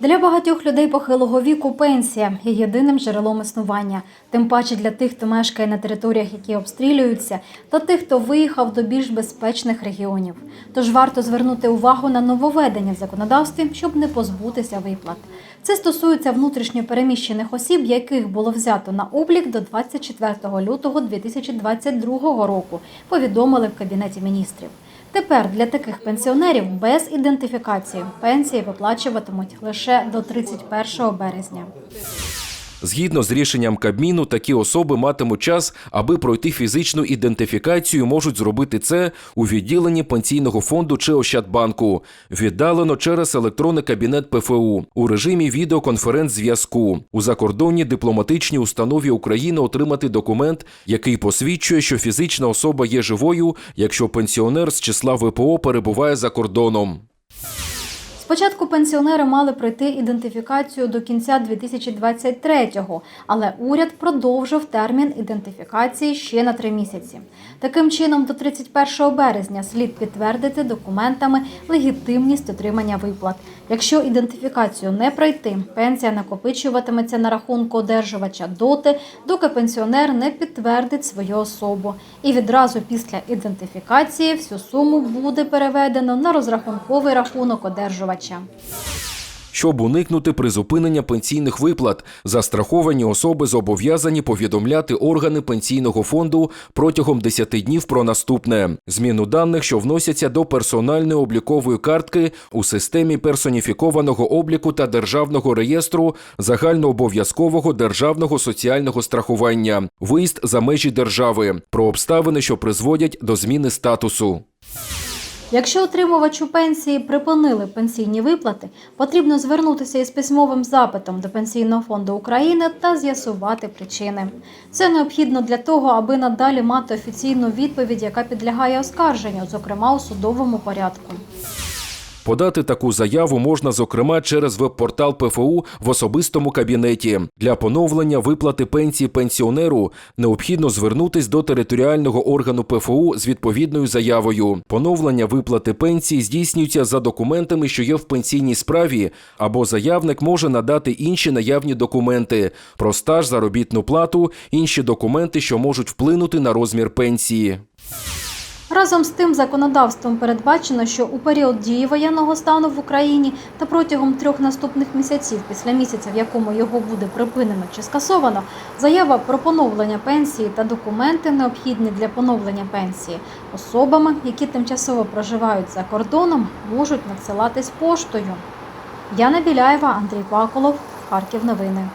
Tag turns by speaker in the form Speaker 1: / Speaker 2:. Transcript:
Speaker 1: Для багатьох людей похилого віку пенсія є єдиним джерелом існування. Тим паче для тих, хто мешкає на територіях, які обстрілюються, та тих, хто виїхав до більш безпечних регіонів. Тож варто звернути увагу на нововведення в законодавстві, щоб не позбутися виплат. Це стосується внутрішньо переміщених осіб, яких було взято на облік до 24 лютого 2022 року. Повідомили в кабінеті міністрів. Тепер для таких пенсіонерів без ідентифікації пенсії виплачуватимуть лише до 31 березня.
Speaker 2: Згідно з рішенням Кабміну, такі особи матимуть час, аби пройти фізичну ідентифікацію. Можуть зробити це у відділенні пенсійного фонду чи Ощадбанку, віддалено через електронний кабінет ПФУ у режимі відеоконференц-зв'язку. У закордонній дипломатичній установі України отримати документ, який посвідчує, що фізична особа є живою, якщо пенсіонер з числа ВПО перебуває за кордоном.
Speaker 1: Спочатку пенсіонери мали пройти ідентифікацію до кінця 2023-го, але уряд продовжив термін ідентифікації ще на три місяці. Таким чином, до 31 березня слід підтвердити документами легітимність отримання виплат. Якщо ідентифікацію не пройти, пенсія накопичуватиметься на рахунку одержувача доти, доки пенсіонер не підтвердить свою особу. І відразу після ідентифікації всю суму буде переведено на розрахунковий рахунок одержувача.
Speaker 2: Щоб уникнути призупинення пенсійних виплат, застраховані особи зобов'язані повідомляти органи пенсійного фонду протягом 10 днів про наступне зміну даних, що вносяться до персональної облікової картки у системі персоніфікованого обліку та державного реєстру загальнообов'язкового державного соціального страхування, виїзд за межі держави, про обставини, що призводять до зміни статусу.
Speaker 1: Якщо отримувачу пенсії припинили пенсійні виплати, потрібно звернутися із письмовим запитом до Пенсійного фонду України та з'ясувати причини. Це необхідно для того, аби надалі мати офіційну відповідь, яка підлягає оскарженню, зокрема у судовому порядку.
Speaker 2: Подати таку заяву можна, зокрема, через веб-портал ПФУ в особистому кабінеті. Для поновлення виплати пенсії пенсіонеру необхідно звернутись до територіального органу ПФУ з відповідною заявою. Поновлення виплати пенсії здійснюється за документами, що є в пенсійній справі, або заявник може надати інші наявні документи про стаж, заробітну плату, інші документи, що можуть вплинути на розмір пенсії.
Speaker 1: Разом з тим, законодавством передбачено, що у період дії воєнного стану в Україні та протягом трьох наступних місяців, після місяця, в якому його буде припинено чи скасовано, заява про поновлення пенсії та документи, необхідні для поновлення пенсії, особами, які тимчасово проживають за кордоном, можуть надсилатись поштою. Яна Біляєва, Андрій Паколов, Харків. Новини.